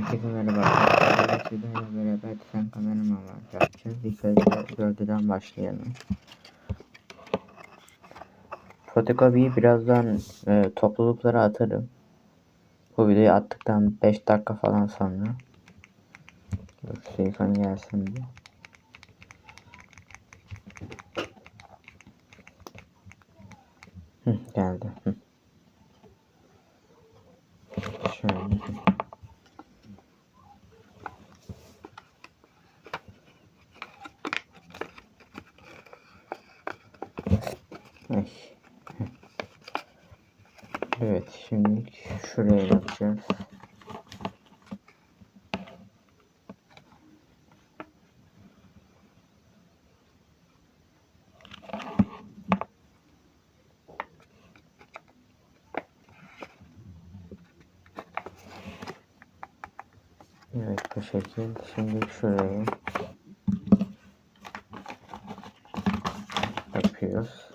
Herkese merhaba arkadaşlar. Videoyla beraber sen kameraman var yapacağız. İlk önce gövdeden başlayalım. Fotokopiyi birazdan e, topluluklara atarım. Bu videoyu attıktan 5 dakika falan sonra. Telefon gelsin bir. Hı, geldi. Hı. Şöyle. Evet şimdi şuraya yapacağız. Evet bu şekil. Şimdi şuraya yapıyoruz.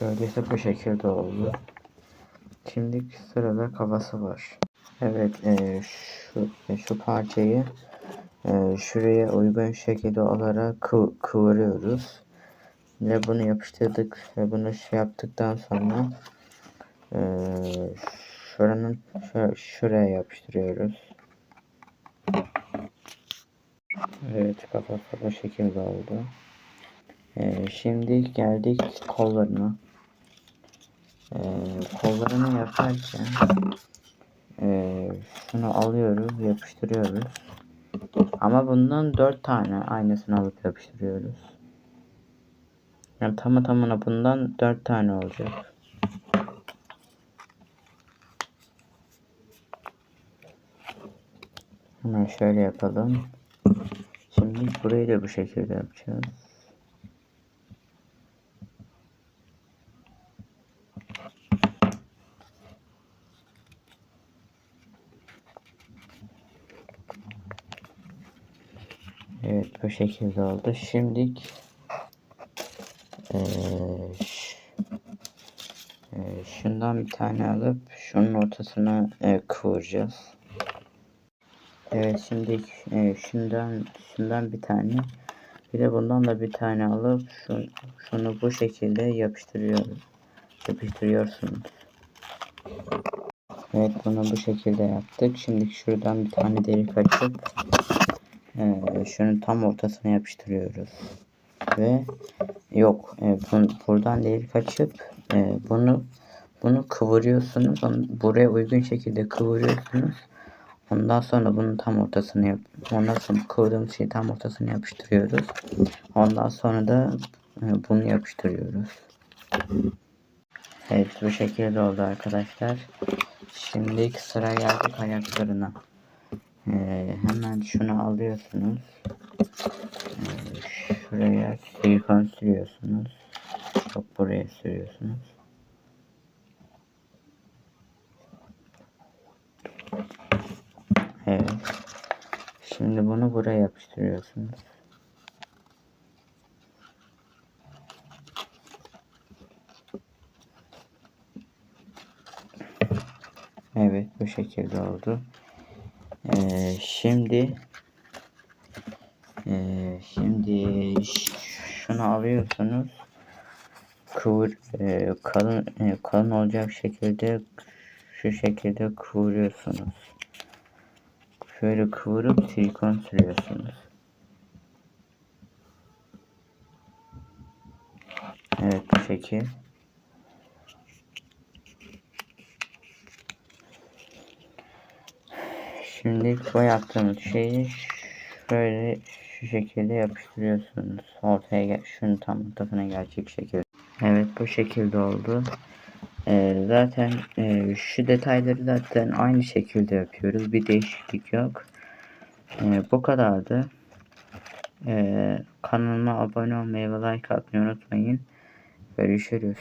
Gölgesi bu şekilde oldu. Şimdi sırada kafası var. Evet e, şu e, şu parçayı e, şuraya uygun şekilde olarak kı kıvırıyoruz. Ve bunu yapıştırdık ve bunu şey yaptıktan sonra e, şuranın şur şuraya yapıştırıyoruz. Evet kafası bu şekilde oldu. Ee, şimdi geldik kollarına. Ee, kollarını yaparken e, şunu alıyoruz, yapıştırıyoruz. Ama bundan dört tane aynısını alıp yapıştırıyoruz. Yani tamı tamına bundan dört tane olacak. Hemen şöyle yapalım. Şimdi burayı da bu şekilde yapacağız. Evet bu şekilde oldu. Şimdi e, şundan bir tane alıp şunun ortasına e, kıvıracağız. Evet şimdi e, şundan şundan bir tane bir de bundan da bir tane alıp şun, şunu bu şekilde yapıştırıyoruz. Yapıştırıyorsunuz. Evet bunu bu şekilde yaptık. Şimdi şuradan bir tane delik açıp e, şunun tam ortasına yapıştırıyoruz. Ve yok e, bun, buradan delik açıp e, bunu bunu kıvırıyorsunuz. Onu buraya uygun şekilde kıvırıyorsunuz. Ondan sonra bunun tam ortasını yap. Ondan sonra kıvırdığımız şeyi tam ortasını yapıştırıyoruz. Ondan sonra da e, bunu yapıştırıyoruz. Evet bu şekilde oldu arkadaşlar. Şimdi sıra geldik ayaklarına. Ee, hemen şunu alıyorsunuz. Ee, şuraya silikon sürüyorsunuz. Çok buraya sürüyorsunuz. Evet. Şimdi bunu buraya yapıştırıyorsunuz. Evet bu şekilde oldu. Ee, şimdi e, şimdi şunu alıyorsunuz. Kıvır e, kalın e, kalın olacak şekilde şu şekilde kıvırıyorsunuz. Şöyle kıvırıp silikon sürüyorsunuz. Evet bu şekil. Şimdi bu yaptığımız şeyi şöyle şu şekilde yapıştırıyorsunuz. Ortaya gel şunun tam ortasına gelecek şekilde. Evet bu şekilde oldu. Ee, zaten e, şu detayları zaten aynı şekilde yapıyoruz. Bir değişiklik yok. Ee, bu kadardı. Ee, kanalıma abone olmayı ve like atmayı unutmayın. Görüşürüz.